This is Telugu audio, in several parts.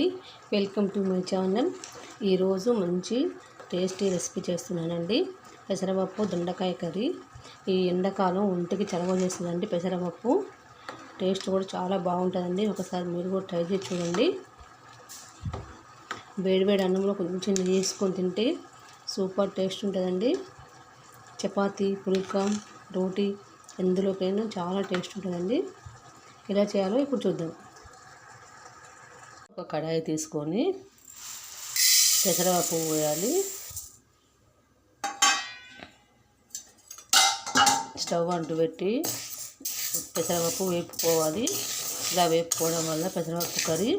అండి. వెల్కమ్ టు మై ఛానల్ ఈరోజు మంచి టేస్టీ రెసిపీ చేస్తున్నానండి. పెసరపప్పు దొండకాయ కర్రీ. ఈ ఎండాకాలం ఒంటికి చలవ చేస్తుందండి పెసరపప్పు. టేస్ట్ కూడా చాలా బాగుంటుందండి. ఒకసారి మీరు కూడా ట్రై చేసి చూడండి. వేడివేడి అన్నంలో కొంచెం నెయ్యి వేసుకొని తింటే సూపర్ టేస్ట్ ఉంటుందండి. చపాతీ పుల్కా రోటీ ఎందులోకైనా చాలా టేస్ట్ ఉంటుందండి. ఎలా చేయాలో ఇప్పుడు చూద్దాం. ఒక కడాయి తీసుకొని పెసరపప్పు పోయాలి. స్టవ్ అంటు పెట్టి పెసరపప్పు వేపుకోవాలి. ఇలా వేపుకోవడం వల్ల పెసరపప్పు కర్రీ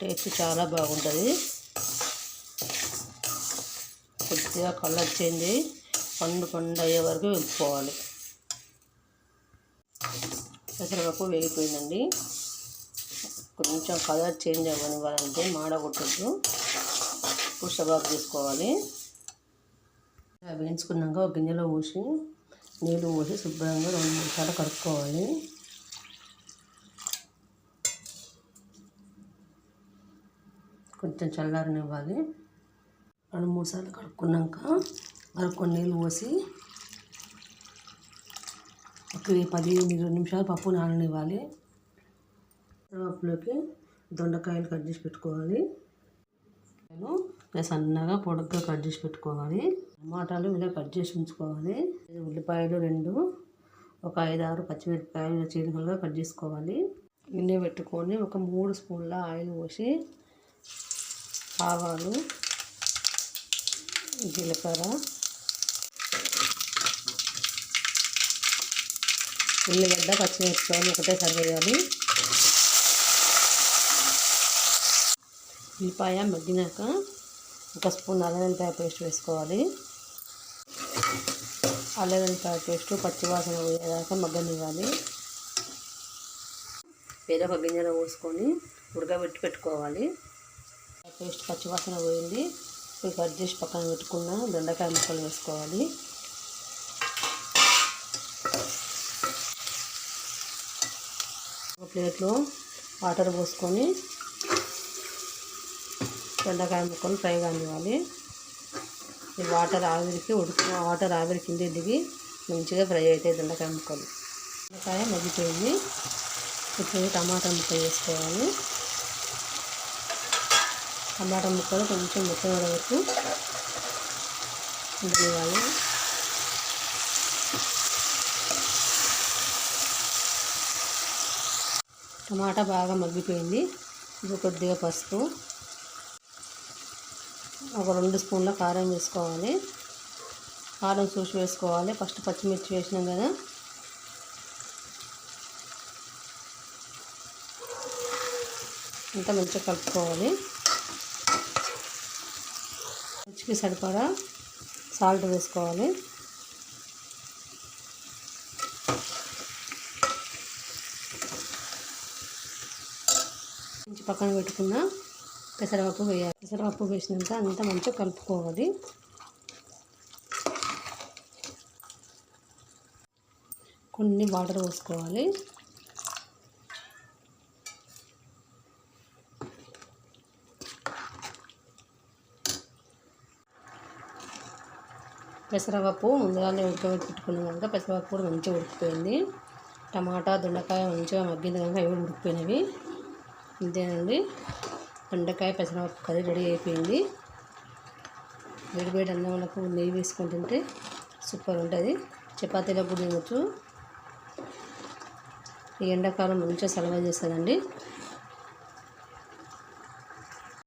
టేస్ట్ చాలా బాగుంటుంది. కొద్దిగా కలర్ చేంజ్ అయ్యి పండు పండు అయ్యే వరకు వేపుకోవాలి. పెసరపప్పు వేగిపోయిందండి. కొంచెం కలర్ చేంజ్ అవ్వనివ్వాలంటే మాడగొట్టద్దు. ఇప్పుడు స్టవ్ చేసుకోవాలి. వేయించుకున్నాక ఒక గిన్నెలో పోసి నీళ్ళు పోసి శుభ్రంగా రెండు మూడు సార్లు కడుక్కోవాలి. కొంచెం చల్లారనివ్వాలి. రెండు మూడు సార్లు కడుక్కున్నాక మరొక నీళ్ళు పోసి ఒక పది ఇరవై నిమిషాలు పప్పు నాననివ్వాలి. పప్పులోకి దొండకాయలు కట్ చేసి పెట్టుకోవాలి. ఇలా సన్నగా పొడగ్గా కట్ చేసి పెట్టుకోవాలి. టమాటాలు ఇలా కట్ చేసి ఉంచుకోవాలి. ఉల్లిపాయలు రెండు ఒక ఐదు ఆరు పచ్చిమిరపకాయలు చీలికలుగా కట్ చేసుకోవాలి. గిన్నె పెట్టుకొని ఒక మూడు స్పూన్ల ఆయిల్ పోసి ఆవాలు జీలకర్ర ఉల్లిగడ్డ పచ్చిమిరపకాయలు ఒకటేసారి వేయాలి ఉల్లిపాయ మగ్గినాక ఒక స్పూన్ అల్లం వెల్లిపాయ పేస్ట్ వేసుకోవాలి. అల్లం వెల్లిపాయ పేస్ట్ పచ్చివాసన పోయేదాకా మగ్గనివ్వాలి. వేరొక గింజలు పోసుకొని ఉడకబెట్టి పెట్టుకోవాలి. పేస్ట్ పచ్చివాసన పోయింది. ఇప్పుడు కట్ చేసి పక్కన పెట్టుకున్న దొండకాయ ముక్కలు వేసుకోవాలి. ఒక ప్లేట్లో వాటర్ పోసుకొని దొండకాయ ముక్కలు ఫ్రై కానివ్వాలి ఈ వాటర్ ఆవిరికి ఉడికి వాటర్ ఆవిరి కింద దిగి మంచిగా ఫ్రై అవుతాయి దొండకాయ ముక్కలు దొండకాయ మగ్గిపోయింది. ఇప్పుడు టమాటా ముక్కలు వేసుకోవాలి. టమాటా ముక్కలు కొంచెం మెత్తగా వరకు ఉండనివ్వాలి టమాటా బాగా మగ్గిపోయింది. ఇది కొద్దిగా పసుపు. ఒక రెండు స్పూన్ల కారం వేసుకోవాలి. కారం చూసి వేసుకోవాలి. ఫస్ట్ పచ్చిమిర్చి వేసినాం కదా. అంతా మంచిగా కలుపుకోవాలి. రుచికి సరిపడా సాల్ట్ వేసుకోవాలి. మంచి పక్కన పెట్టుకున్న పెసరపప్పు వేయాలి పెసరపప్పు వేసినాక అంతా మంచిగా కలుపుకోవాలి. కొన్ని వాటర్ పోసుకోవాలి. పెసరపప్పు ముందుగానే ఉడకబెట్టి పెట్టుకున్నాం పెసరపప్పు కూడా మంచిగా ఉడికిపోయింది. టమాటా దొండకాయ మంచిగా మగ్గింది కనుక అవి ఉడికిపోయినవి. అంతేనండి. బెండకాయ పెసరపప్పు కర్రీ రెడీ అయిపోయింది. వేడివేడి అన్నంలకు నెయ్యి వేసుకొని తింటే సూపర్ ఉంటుంది. చపాతీలకు కూడా తినచ్చు. ఈ ఎండాకాలం మంచిగా సలవా చేస్తుందండి.